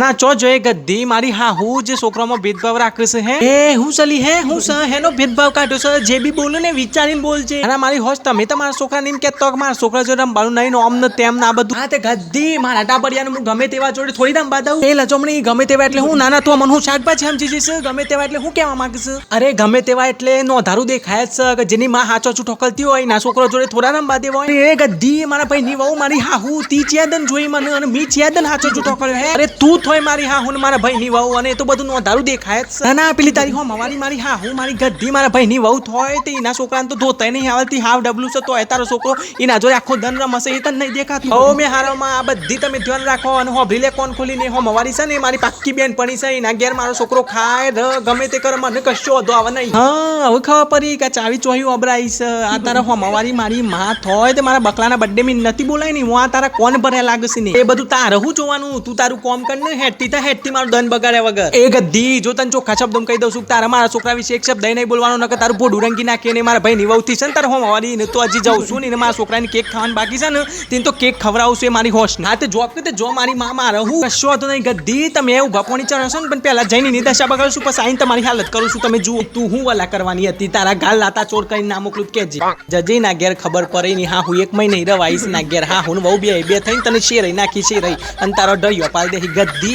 ના ચો જોઈએ ગદ્દી મારી હા હું જે છોકરામાં ભેદભાવ રાખીશ હે એ હું ચલી હે હું સ હેનો ભેદભાવ કાઢ્યો છે જે બી બોલું ને વિચારીને બોલજે અને મારી હોશ તમે તમારા છોકરા ને એમ કે મારા છોકરા જોડે રમવાનું નહીં ને ને તેમ ના બધું હા તે ગદ્દી મારા ટાબરિયાને હું ગમે તેવા જોડે થોડી દામ દઉં એ લજમણી ગમે તેવા એટલે હું નાના તો મને હું શાકભાજી સમજી જઈશ ગમે તેવા એટલે હું કહેવા માંગીશ અરે ગમે તેવા એટલે નોધારું દેખાય જ છે કે જેની માં હાચો છું ઠોકલતી હોય ના છોકરો જોડે થોડા રમવા દેવા હોય એ ગદ્દી મારા ભાઈ ની વહુ મારી હા હું તી ચેદન જોઈ મને અને મી ચેદન હાચો છું ઠોકલ્યો હે અરે તું થોય મારી હા હું મારા ભાઈ ની વહુ અને એ તો બધું નોધારું દેખાય જ છે. ના પેલી તારી હો મારી મારી હા હું મારી ગદ્દી મારા ભાઈ ની વહુ હોય તે એના છોકરાને તો ધોતાય નહીં આવતી હાવ ડબલું છે તો એ તારો છોકરો એના જોડે આખો ધન રમશે એ તને નહીં દેખાતું. હો મેં હારામાં આ બધી તમે ધ્યાન રાખો અને હો ભીલે કોણ ખોલીને હો મારી છે ને મારી પાક્કી બેન પડી છે એના ઘેર મારો છોકરો ખાય ર ગમે તે કરે મને કશો વધો આવે નહીં. હા હવે ખબર પડી કે ચાવી ચોહી અબરાઈ છે આ તારા હો મવારી મારી માં હોય તે મારા બકલાના બર્થડે મેં નથી બોલાય ને હું આ તારા કોણ ભરે લાગશે ને? એ બધું તારે હું જોવાનું તું તારું કોમ કર ને હેઠતી તો હેઠતી મારું દન બગાડ્યા વગર. એ ગધી જો તને ચોખ્ખા શબ્દ કહી દઉં છું, તારા મારા છોકરા વિશે એક શબ્દ નહીં બોલવાનો નકર તારું ભોડું રંગી નાખીએ ને મારા ભાઈ નિવવતી છે ને તારે હું મવારી ને તો હજી જાઉં છું ને મારા છોકરાને કેક ખાવાનું બાકી છે ને, તેને તો કેક ખવડાવું છું એ મારી હોશ ના તે જોબ કે જો મારી માં મારે હું. કશો હતો નહીં ગધી તમે એવું ભપોણી ચડશો ને, પણ પહેલા જઈને ની દશા બગાડું છું, પછી આઈને તમારી હાલત કરું છું. તમે જુઓ, તું હું વલા કરવાની હતી? તારા ગાલ લાતા ચોર કરીને ના મોકલું તો કેજે. જજે ના ઘેર ખબર પડે ની હા હું એક મહિને રવાઈશ ના ઘેર. હા, હું બહુ બે બે થઈને તને શેર નાખી શેર અને તારો ડરિયો પાલ દે. ગદ્દી